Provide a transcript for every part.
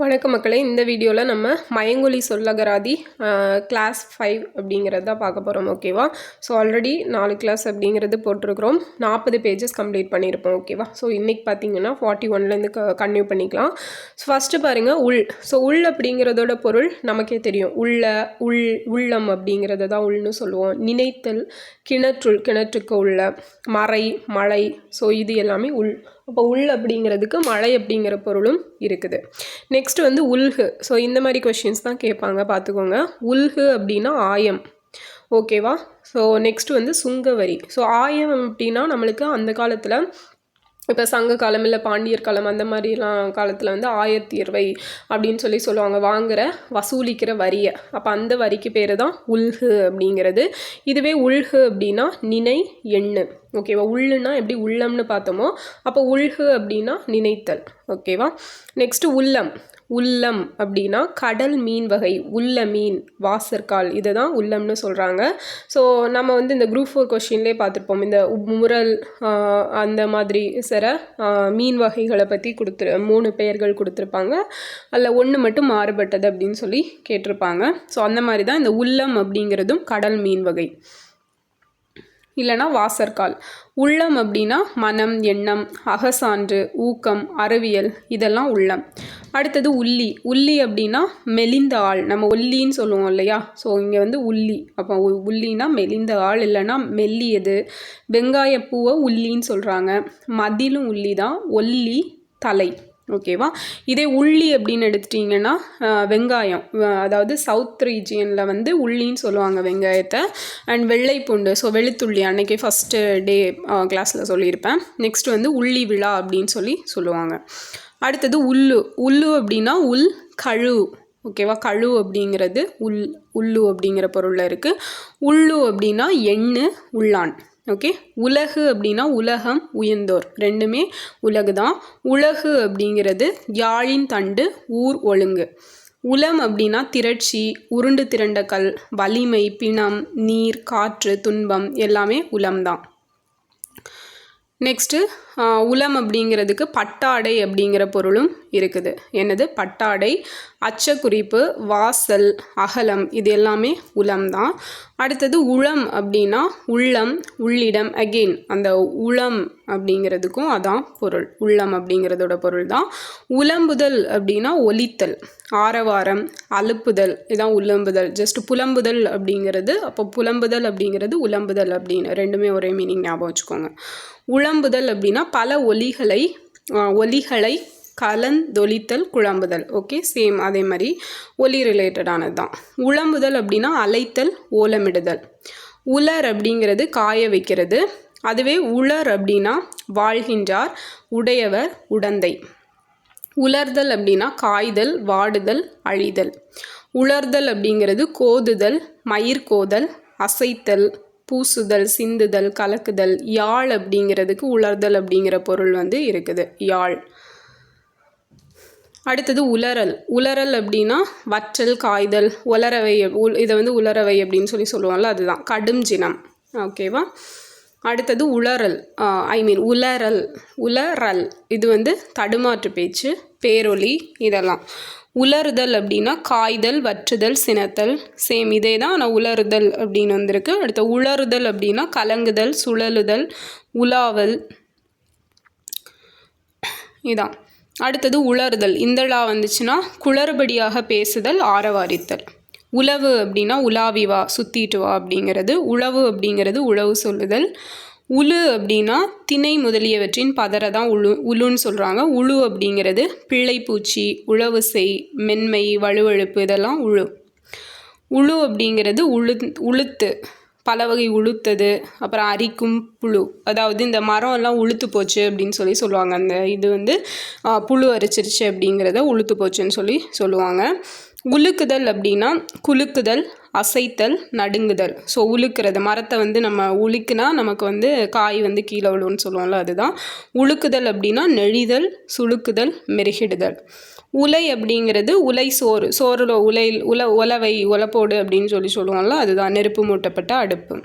வணக்க மக்களே. இந்த வீடியோவில் நம்ம மயங்கொலி சொல்லகராதி கிளாஸ் ஃபைவ் அப்படிங்கிறது தான் பார்க்க போகிறோம் ஓகேவா ஸோ ஆல்ரெடி நாலு கிளாஸ் அப்படிங்கிறது போட்டிருக்கிறோம். நாற்பது பேஜஸ் கம்ப்ளீட் பண்ணியிருப்போம் ஓகேவா ஸோ இன்றைக்கி பார்த்தீங்கன்னா ஃபார்ட்டி ஒன்லேருந்து க கன்டினியூ பண்ணிக்கலாம். ஸோ ஃபஸ்ட்டு பாருங்கள் உள். ஸோ உள் அப்படிங்கிறதோட பொருள் நமக்கே தெரியும். உள்ள உள் உள்ளம் அப்படிங்கிறத தான் உள்னு சொல்லுவோம். நினைத்தல் கிணற்றுள் கிணற்றுக்கு உள்ள மறை மழை ஸோ இது எல்லாமே உள். அப்போ உள் அப்படிங்கிறதுக்கு மழை அப்படிங்கிற பொருளும் இருக்குது. நெக்ஸ்ட் வந்து உல்கு ஸோ இந்த மாதிரி கொஷின்ஸ் தான் கேட்பாங்க பார்த்துக்கோங்க. உல்கு அப்படின்னா ஆயம். ஓகேவா ஸோ நெக்ஸ்ட் வந்து சுங்கவரி. ஸோ ஆயம் அப்படின்னா நம்மளுக்கு அந்த காலத்தில் இப்போ சங்க காலம் இல்லை பாண்டியர் காலம் அந்த மாதிரிலாம் காலத்தில் வந்து ஆயத்தீர்வை அப்படின்னு சொல்லி சொல்லுவாங்க. வாங்குகிற வசூலிக்கிற வரியை. அப்போ அந்த வரிக்கு பேர் தான் உல்கு அப்படிங்கிறது. இதுவே உல்கு அப்படின்னா நினை எண்ணு. ஓகேவா உள்ளுனா எப்படி உள்ளம்னு பார்த்தோமோ அப்போ உல்கு அப்படின்னா நினைத்தல். ஓகேவா நெக்ஸ்ட்டு உள்ளம். உள்ளம் அப்படின்னா கடல் மீன் வகை உள்ள மீன் வாசற்கால். இதை தான் உள்ளம்னு சொல்கிறாங்க ஸோ நம்ம வந்து இந்த குரூப் ஃபோர் கொஷின்லேயே பார்த்துருப்போம். இந்த முரல் அந்த மாதிரி சில மீன் வகைகளை பற்றி கொடுத்துரு மூணு பெயர்கள் கொடுத்துருப்பாங்க. அதில் ஒன்று மட்டும் மாறுபட்டது அப்படின்னு சொல்லி கேட்டிருப்பாங்க. ஸோ அந்த மாதிரி தான் இந்த உள்ளம் அப்படிங்கிறதும் கடல் மீன் வகை. இல்லைனா வாசற்கால். உள்ளம் அப்படின்னா மனம் எண்ணம் அகசான்று ஊக்கம் அறிவியல் இதெல்லாம் உள்ளம். அடுத்தது உள்ளி. உள்ளி அப்படின்னா மெலிந்த ஆள். நம்ம ஒல்லின்னு சொல்லுவோம் இல்லையா? ஸோ இங்கே வந்து உள்ளி. அப்போ உள்ளினா மெலிந்த ஆள் இல்லைன்னா மெல்லியது. வெங்காயப்பூவை உள்ளின்னு சொல்கிறாங்க மதிலும் உள்ளி தான். ஒல்லி தலை. ஓகேவா? இதே உள்ளி அப்படின்னு எடுத்துட்டிங்கன்னா வெங்காயம். அதாவது சவுத் ரீஜியனில் வந்து உள்ளின்னு சொல்லுவாங்க வெங்காயத்தை. அண்ட் வெள்ளை பூண்டு ஸோ வெளுத்துள்ளி அன்றைக்கி ஃபஸ்ட்டு டே கிளாஸில் சொல்லியிருப்பேன். நெக்ஸ்ட் வந்து உள்ளி விழா அப்படின்னு சொல்லி சொல்லுவாங்க. அடுத்தது உள்ளு. உள்ளு அப்படின்னா உள் கழு. ஓகேவா? கழு அப்படிங்கிறது உள் உள்ளு அப்படிங்கிற பொருளில் இருக்குது உள்ளு அப்படின்னா எண்ணு உள்ளான். ஓகே? உலகு அப்படின்னா உலகம் உயர்ந்தோர். ரெண்டுமே உலகு தான் உலகு அப்படிங்கிறது யாழின் தண்டு ஊர் ஒழுங்கு. உலம் அப்படின்னா திரட்சி உருண்டு திரண்ட கல் வலிமை பிணம் நீர் காற்று துன்பம் எல்லாமே உலம்தான். நெக்ஸ்ட்டு உலம் அப்படிங்கிறதுக்கு பட்டாடை அப்படிங்கிற பொருளும் இருக்குது. என்னது? பட்டாடை அச்சக்குறிப்பு வாசல் அகலம் இது எல்லாமே உளம் தான். அடுத்தது உளம் அப்படின்னா உள்ளம் உள்ளிடம் அகெயின் அந்த உளம் அப்படிங்கிறதுக்கும் அதான் பொருள். உள்ளம் அப்படிங்கிறதோட பொருள் தான். உலம்புதல் அப்படின்னா ஒலித்தல் ஆரவாரம் அலுப்புதல் இதான் உலம்புதல். ஜஸ்ட் புலம்புதல் அப்படிங்கிறது அப்போ புலம்புதல் அப்படிங்கிறது உலம்புதல் அப்படின்னு ரெண்டுமே ஒரே மீனிங் ஞாபகம் வச்சுக்கோங்க. உளம்புதல் அப்படின்னா பல ஒலிகளை ஒலிகளை கலந்தொலித்தல் குழம்புதல். ஓகே சேம் அதே மாதிரி ஒலி ரிலேட்டடானது தான் உழம்புதல் அப்படின்னா அலைத்தல் ஓலமிடுதல். உலர் அப்படிங்கிறது காய வைக்கிறது. அதுவே உலர் அப்படின்னா வாழ்கின்றார் உடையவர் உடந்தை. உலர்தல் அப்படின்னா காய்தல் வாடுதல் அழிதல். உலர்தல் அப்படிங்கிறது கோதுதல் மயிர் கோதல் அசைத்தல். பூசுதல் சிந்துதல் கலக்குதல் யாழ் அப்படிங்கிறதுக்கு உலர்தல் அப்படிங்கிற பொருள் வந்து இருக்குது. யாழ். அடுத்தது உலரல் உலரல் அப்படின்னா வற்றல் காய்தல் உலரவை இதை வந்து உலரவை அப்படின்னு சொல்லி சொல்லுவாங்கள்ல அதுதான். கடும் ஜினம் ஓகேவா அடுத்தது உலரல் ஐ மீன் உலரல் உலரல் இது வந்து தடுமாற்று பேச்சு பேரொலி இதெல்லாம். உலருதல் அப்படின்னா காய்தல் வற்றுதல் சினத்தல். சேம் இதே தான் ஆனால் உலருதல் அப்படின்னு வந்திருக்கு. அடுத்த உலருதல் அப்படின்னா கலங்குதல் சுழலுதல் உலாவல். இதான். அடுத்தது உலருதல் இந்தளா வந்துச்சுன்னா குளறுபடியாக பேசுதல் ஆரவாரித்தல். உழவு அப்படின்னா உலாவி வா சுற்றிட்டு வா அப்படிங்கிறது. உழவு அப்படிங்கிறது உழவு சொல்லுதல். உழு அப்படின்னா திணை முதலியவற்றின் பதரை தான் உழு உழுன்னு சொல்கிறாங்க உழு அப்படிங்கிறது பிள்ளைப்பூச்சி உழவு செய் மென்மை வலுவழுப்பு இதெல்லாம் உழு. உழு அப்படிங்கிறது உழு உளுத்து பல வகை உளுத்தது அப்புறம் அரிக்கும் புழு. அதாவது இந்த மரம் எல்லாம் உளுத்து போச்சு அப்படின்னு சொல்லி சொல்லுவாங்க. அந்த இது வந்து புழு அரிச்சிருச்சு அப்படிங்கிறத உளுத்து போச்சுன்னு சொல்லி சொல்லுவாங்க. உலுக்குதல் அப்படின்னா குலுக்குதல் அசைத்தல் நடுங்குதல். ஸோ உழுக்கிறது மரத்தை வந்து நம்ம உழுக்குனா நமக்கு வந்து காய் வந்து கீழே விழுன்னு சொல்லுவோம்ல அதுதான். உழுக்குதல் அப்படின்னா நெழிதல் சுழுக்குதல் மெருகிடுதல். உலை அப்படிங்கிறது உலை சோறு. சோறுல உலை உல உலவை உலப்போடு அப்படின்னு சொல்லி சொல்லுவோம்ல அதுதான். நெருப்பு மூட்டப்பட்ட அடுப்பு.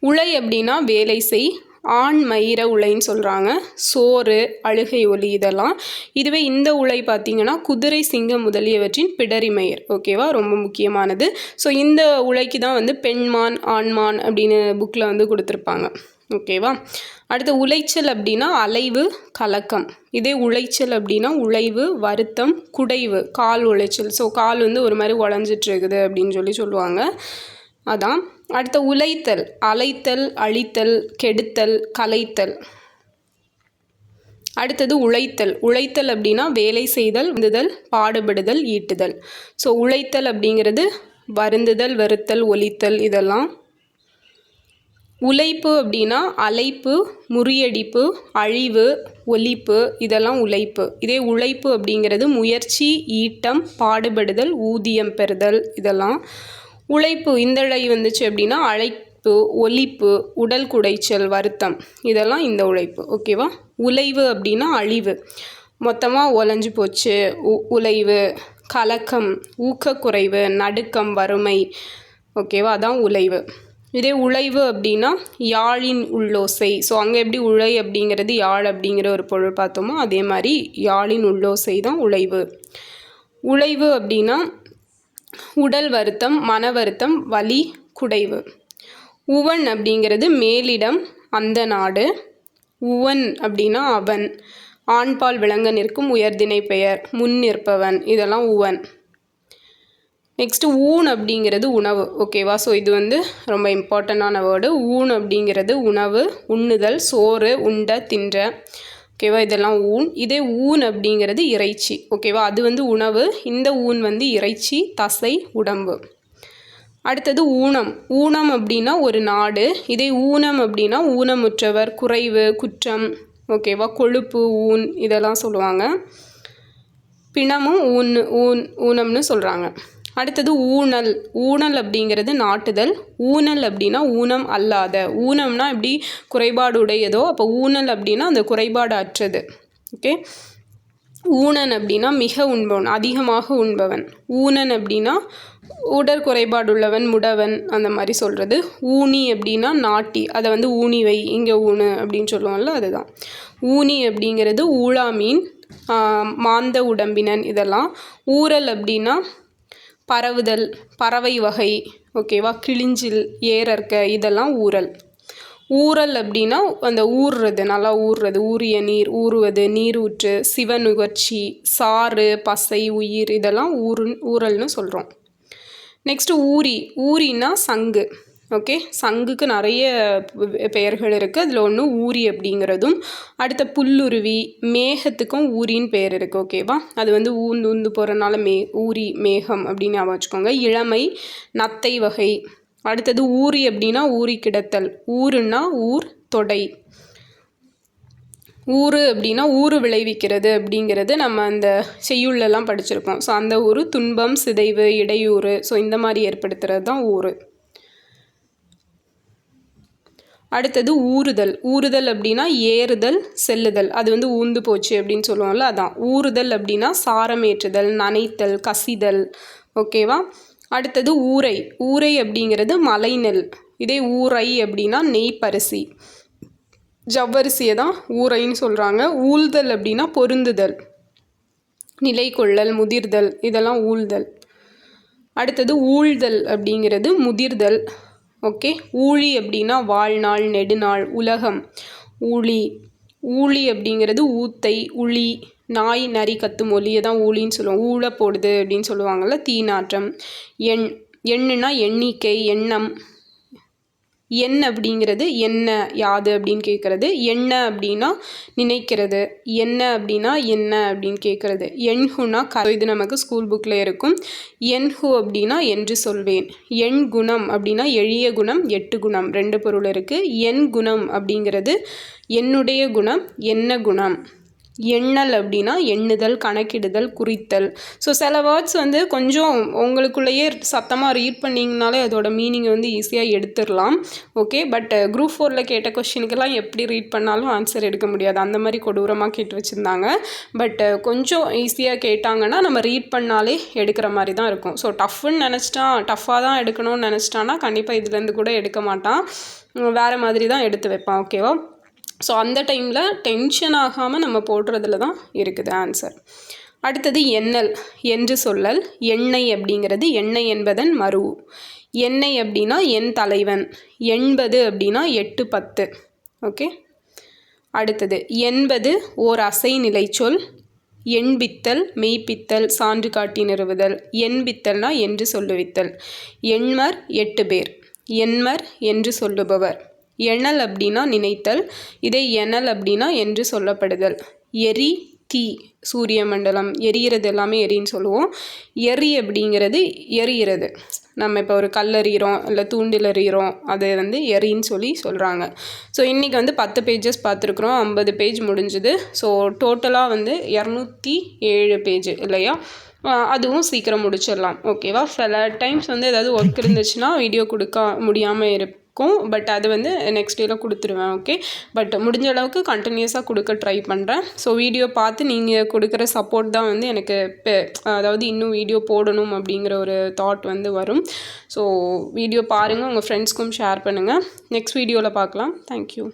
உலை அப்படின்னா வேலை செய் ஆண் மயிர உலைன்னு சொல்கிறாங்க சோறு அழுகை ஒலி இதெல்லாம். இதுவே இந்த உலை பார்த்திங்கன்னா குதிரை சிங்கம் முதலியவற்றின் பிடரிமயிர் ஓகேவா ரொம்ப முக்கியமானது. ஸோ இந்த உலைக்கு தான் வந்து பெண்மான் ஆண்மான் அப்படின்னு புக்கில் வந்து கொடுத்துருப்பாங்க. ஓகேவா அடுத்து உளைச்சல் அப்படின்னா அலைவு கலக்கம். இதே உளைச்சல் அப்படின்னா உழைவு வருத்தம் குடைவு கால் உளைச்சல். ஸோ கால் வந்து ஒரு மாதிரி உடஞ்சிட்டு அப்படின்னு சொல்லி சொல்லுவாங்க. அதான் அடுத்த உழைத்தல் அலைத்தல் அழித்தல் கெடுத்தல் கலைத்தல். அடுத்தது உழைத்தல். உழைத்தல் அப்படின்னா வேலை செய்தல் வந்துதல் பாடுபடுதல் ஈட்டுதல். ஸோ உழைத்தல் அப்படிங்கிறது வருந்துதல் வெறுத்தல் ஒலித்தல் இதெல்லாம். உழைப்பு அப்படின்னா அழைப்பு முறியடிப்பு அழிவு ஒலிப்பு இதெல்லாம் உழைப்பு. இதே உழைப்பு அப்படிங்கிறது முயற்சி ஈட்டம் பாடுபடுதல் ஊதியம் பெறுதல் இதெல்லாம். உழைப்பு இந்தழை வந்துச்சு அப்படின்னா அழைப்பு ஒலிப்பு உடல் குடைச்சல் வருத்தம். இதெல்லாம் இந்த உழைப்பு. ஓகேவா உழைவு அப்படின்னா அழிவு. மொத்தமாக ஒலைஞ்சு போச்சு. உ உழைவு கலக்கம் ஊக்கக்குறைவு நடுக்கம் வறுமை. ஓகேவா அதான் உழைவு. இதே உழைவு அப்படின்னா யாழின் உள்ளோசை. ஸோ அங்கே எப்படி உழை அப்படிங்கிறது யாழ் அப்படிங்கிற ஒரு பொருள் பார்த்தோமோ அதே மாதிரி யாழின் உள்ளோசை தான் உழைவு. உழைவு அப்படின்னா உடல் வருத்தம் மன வருத்தம் வலி குடைவு. உவன் அப்படிங்கிறது மேலிடம் அந்த நாடு. உவன் அப்படின்னா அவன். ஆண்பால் விளங்க நிற்கும் உயர்திணை பெயர். முன் நிற்பவன். இதெல்லாம் உவன். நெக்ஸ்ட்டு ஊன் அப்படிங்கிறது உணவு. ஓகேவா ஸோ இது வந்து ரொம்ப இம்பார்ட்டண்ட்டான வேர்டு ஊன் அப்படிங்கிறது உணவு உண்ணுதல் சோறு உண்ட தின்ற. ஓகேவா இதெல்லாம் ஊன். இதே ஊன் அப்படிங்கிறது இறைச்சி. ஓகேவா அது வந்து உணவு. இந்த ஊன் வந்து இறைச்சி தசை உடம்பு. அடுத்தது ஊனம். ஊனம் அப்படின்னா ஒரு நாடு. இதே ஊனம் அப்படின்னா ஊனமுற்றவர் குறைவு குற்றம். ஓகேவா கொழுப்பு ஊன் இதெல்லாம் சொல்லுவாங்க. பிணமும் ஊன் ஊன் ஊனம்னு சொல்கிறாங்க அடுத்தது ஊனல். ஊனல் அப்படிங்கிறது நாட்டுதல். ஊனல் அப்படின்னா ஊனம் அல்லாத. ஊனம்னா எப்படி? குறைபாடு உடையதோ அப்போ ஊனல் அப்படின்னா அந்த குறைபாடு அற்றது. ஓகே? ஊனன் அப்படின்னா மிக உண்பவன் அதிகமாக உண்பவன். ஊனன் அப்படின்னா உடற்குறைபாடுள்ளவன் முடவன் அந்த மாதிரி சொல்கிறது ஊனி அப்படின்னா நாட்டி அதை வந்து ஊனி வை இங்கே ஊனு அப்படின்னு சொல்லுவோம்ல அதுதான். ஊனி அப்படிங்கிறது ஊழா மீன் மாந்த உடம்பினன் இதெல்லாம். ஊரல் அப்படின்னா பரவுதல் பறவை வகை ஓகேவா கிழிஞ்சில் ஏறற்க இதெல்லாம் ஊறல். ஊறல் அப்படின்னா அந்த ஊறுறது நல்லா ஊறுறது. ஊறிய நீர் ஊறுவது நீரூற்று சிவநுகர்ச்சி சாறு பசை உயிர் இதெல்லாம் ஊரு ஊறல்னு சொல்கிறோம் நெக்ஸ்ட்டு ஊரி ஊரின்னா சங்கு. ஓகே சங்குக்கு நிறைய பெயர்கள் இருக்குது அதில் ஒன்று ஊரி அப்படிங்கிறதும் அடுத்த புல்லுருவி மேகத்துக்கும் ஊரின்னு பெயர் இருக்குது ஓகேவா அது வந்து ஊந்து ஊந்து போகிறனால மே ஊரி மேகம் அப்படின்னு ஞாபகம் வச்சுக்கோங்க. இளமை நத்தை வகை. அடுத்தது ஊரி அப்படின்னா ஊரி கிடத்தல். ஊருன்னா ஊர் தொடை. ஊர் அப்படின்னா ஊறு விளைவிக்கிறது அப்படிங்கிறது நம்ம அந்த செய்யுள்ளெல்லாம் படிச்சிருக்கோம் ஸோ அந்த ஊர் துன்பம் சிதைவு இடையூறு. ஸோ இந்த மாதிரி ஏற்படுத்துகிறது தான் ஊர் அடுத்தது ஊறுதல். ஊறுதல் அப்படின்னா ஏறுதல் செல்லுதல். அது வந்து ஊந்து போச்சு அப்படின்னு சொல்லுவோம்ல அதான். ஊறுதல் அப்படின்னா சாரமேற்றுதல் நனைத்தல் கசிதல். ஓகேவா? அடுத்தது ஊரை. ஊரை அப்படிங்கிறது மலைநெல். இதே ஊரை அப்படின்னா நெய் பரிசி ஜவ்வரிசியை தான் ஊரைன்னு சொல்கிறாங்க ஊழ்தல் அப்படின்னா பொருந்துதல். நிலை கொள்ளல் முதிர்தல் இதெல்லாம் ஊழ்தல். அடுத்தது ஊழ்தல் அப்படிங்கிறது முதிர்தல். ஓகே. ஊழி அப்படின்னா வாழ்நாள் நெடுநாள் உலகம். ஊழி. ஊழி அப்படிங்கிறது ஊத்தை உளி நாய் நரி கத்தும் ஒலியை தான் ஊழின்னு சொல்லுவோம். ஊழ போடுது அப்படின்னு சொல்லுவாங்கள்ல தீநாற்றம். எண் எண்ணுனா எண்ணிக்கை எண்ணம். என் அப்படிங்கிறது என்ன யாது அப்படின்னு கேட்குறது என்ன அப்படின்னா நினைக்கிறது என்ன அப்படின்னா என்ன அப்படின்னு கேட்குறது. எண்ஹுனா க இது நமக்கு ஸ்கூல் புக்கில் இருக்கும். எண்ஹு அப்படின்னா என்று சொல்வேன். எண் குணம் அப்படின்னா எளிய குணம் எட்டு குணம். ரெண்டு பொருள் இருக்குது என் குணம் அப்படிங்கிறது என்னுடைய குணம் என்ன குணம்? எண்ணல் அப்படின்னா எண்ணுதல் கணக்கிடுதல் குறித்தல். ஸோ சில வேர்ட்ஸ் வந்து கொஞ்சம் உங்களுக்குள்ளேயே சத்தமாக ரீட் பண்ணிங்கனாலே அதோட மீனிங் வந்து ஈஸியாக எடுத்துடலாம். ஓகே பட் குரூப் ஃபோரில் கேட்ட கொஷினுக்கெல்லாம் எப்படி ரீட் பண்ணாலும் ஆன்சர் எடுக்க முடியாது. அந்த மாதிரி கொடூரமாக கேட்டு வச்சுருந்தாங்க. பட் uh, கொஞ்சம் ஈஸியாக கேட்டாங்கன்னா நம்ம ரீட் பண்ணாலே எடுக்கிற மாதிரி தான் இருக்கும். ஸோ டஃப்னு நினச்சிட்டான் டஃப்பாக தான் எடுக்கணும்னு நினச்சிட்டான்னா கண்டிப்பாக இதுலேருந்து கூட எடுக்க மாட்டான். வேறு மாதிரி தான் எடுத்து வைப்பான். ஓகேவா ஸோ அந்த டைமில் டென்ஷன் ஆகாமல் நம்ம போடுறதுல தான் இருக்குது ஆன்சர் அடுத்தது எண்ணல் என்று சொல்லல் எண்ணெய் அப்படிங்கிறது எண்ணெய் என்பதன் மறு எண்ணெய் அப்படின்னா என் தலைவன் எண்பது அப்படின்னா எட்டு பத்து. ஓகே அடுத்தது எண்பது ஓர் அசை நிலைச்சொல் எண்பித்தல் மெய்ப்பித்தல் சான்று காட்டி நிறுவுதல். எண்பித்தல்னா என்று சொல்லுவித்தல். எண்மர் எட்டு பேர். எண்மர் என்று சொல்லுபவர். எண்ணல் அப்படின்னா நினைத்தல் இதே எனல் அப்படின்னா என்று சொல்லப்படுதல். எரி தீ சூரிய மண்டலம் எரியிறது எல்லாமே எரின்னு சொல்லுவோம். எரி அப்படிங்கிறது எரியிறது. நம்ம இப்போ ஒரு கல் எறிகிறோம் இல்லை தூண்டில் எறிகிறோம் அதை வந்து எரின்னு சொல்லி சொல்கிறாங்க ஸோ இன்றைக்கி வந்து பத்து பேஜஸ் பார்த்துருக்குறோம் ஐம்பது பேஜ் முடிஞ்சுது. ஸோ டோட்டலாக வந்து இரநூத்தி ஏழு பேஜ் இல்லையா? அதுவும் சீக்கிரம் முடிச்சிடலாம். ஓகேவா சில டைம்ஸ் வந்து ஏதாவது ஒர்க் இருந்துச்சுன்னா வீடியோ கொடுக்க முடியாமல் இருக்கும். பட் அது வந்து நெக்ஸ்ட் டேல கொடுத்துருவேன் ஓகே பட் முடிஞ்ச அளவுக்கு கண்டினியூஸாக கொடுக்க ட்ரை பண்ணுறேன் ஸோ வீடியோ பார்த்து நீங்கள் கொடுக்குற சப்போர்ட் தான் வந்து எனக்கு அதாவது இன்னும் வீடியோ போடணும் அப்படிங்கிற ஒரு தாட் வந்து வரும். ஸோ வீடியோ பாருங்கள் உங்கள் ஃப்ரெண்ட்ஸ்க்கும் ஷேர் பண்ணுங்கள் நெக்ஸ்ட் வீடியோவில் பார்க்கலாம். தேங்க்யூ